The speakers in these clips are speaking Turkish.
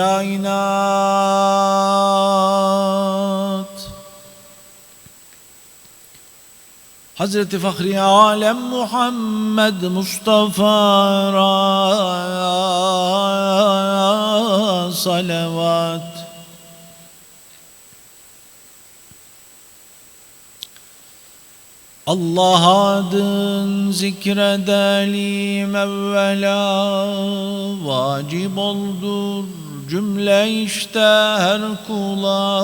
kainat. Hazreti Fahri Alem Muhammed Mustafa'ra salavat. Allah adın zikredelim evvela Vacip oldur cümle işte her kula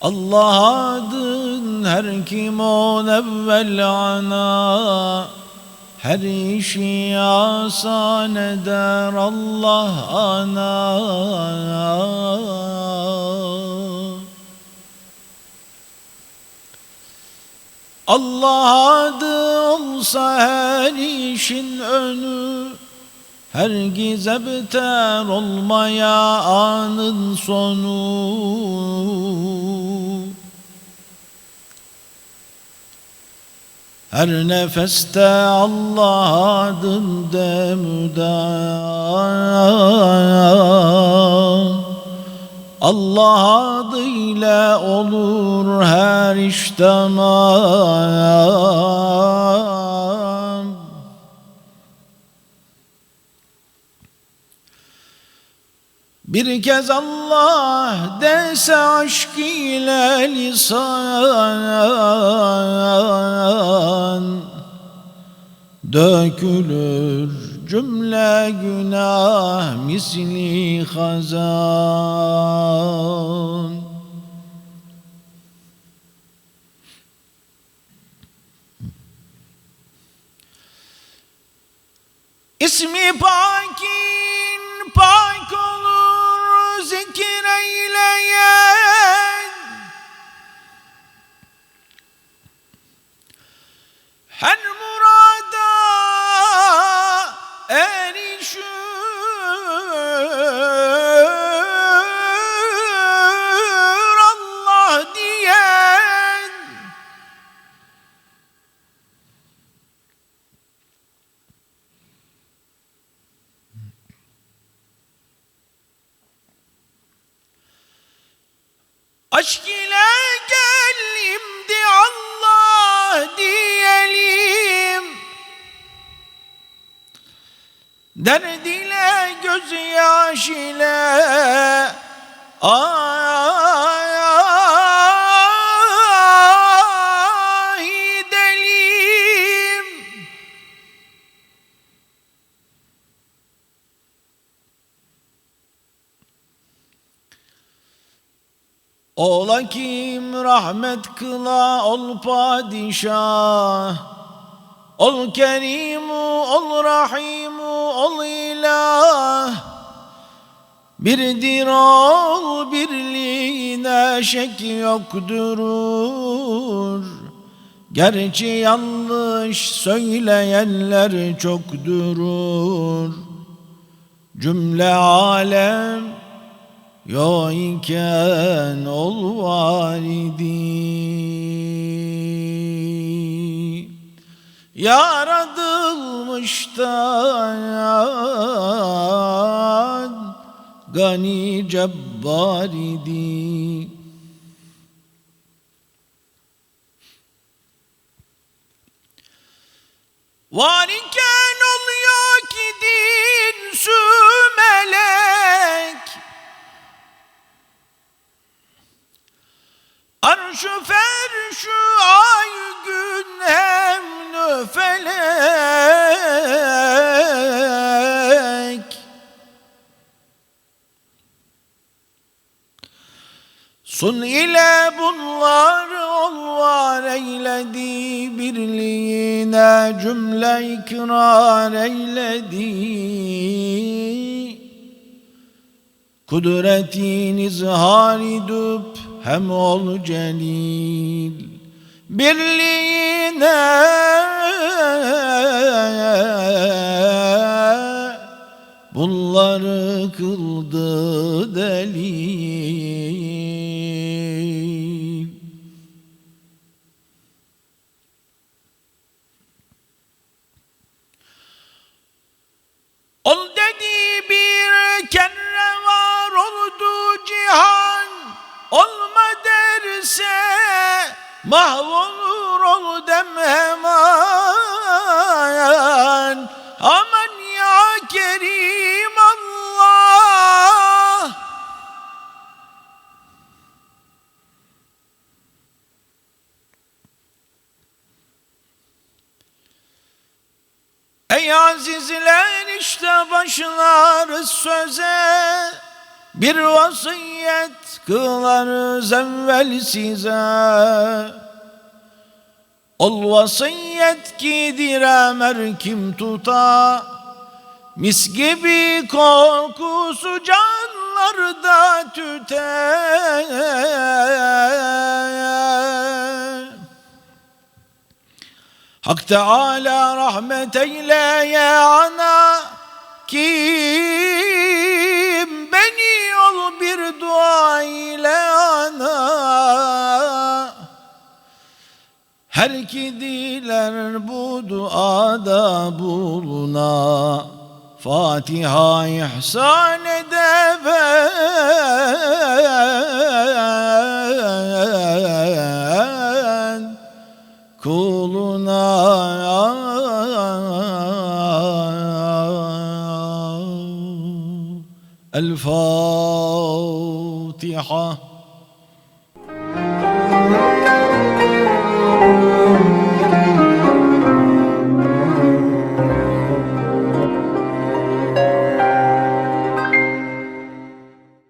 Allah adın her kim on evvel ana. Her işi asan eder Allah ana. Allah adı olsa her işin önü Hergiz ebter olmaya anın sonu. Her nefeste Allah adında müdam Allah adıyla olur her iş Bir kez Allah dese aşk ile lisan Dökülür cümle günah misli hazan. İsmi pakin pak olur Aşk ile gelimdi Allah diyelim. Derd ile gözyaş ile ay Ola kim rahmet kıla ol padişah? Ol kerimu ol rahimu ol ilah. Birdir ol birliğine şek yokturur Gerçi yanlış söyleyenler çokturur Cümle alem Yo iken ol var idi Yaratılmıştan Gani cebbar idi Var iken oluyor ki din Arşu ferşu ay gün hem nöfelek. Sun ile bunlar ol var eyledi birliğine cümle ikrar eyledi. Kudretin izhar edip hem ol celil birliğine bunları kıldı delil mahvolur ol dem Aman ya Kerim Allah. Ey azizler işte başlarız söze Bir vasiyet kılarız evvel size. Ol vasiyet ki diremer kim tuta? Mis gibi kokusu canlarda tüter Hak Teala rahmet eyle ya ana bir dua ile ana. Her ki diler bu duada buluna. Fatiha ihsan edeven kuluna الفاتحه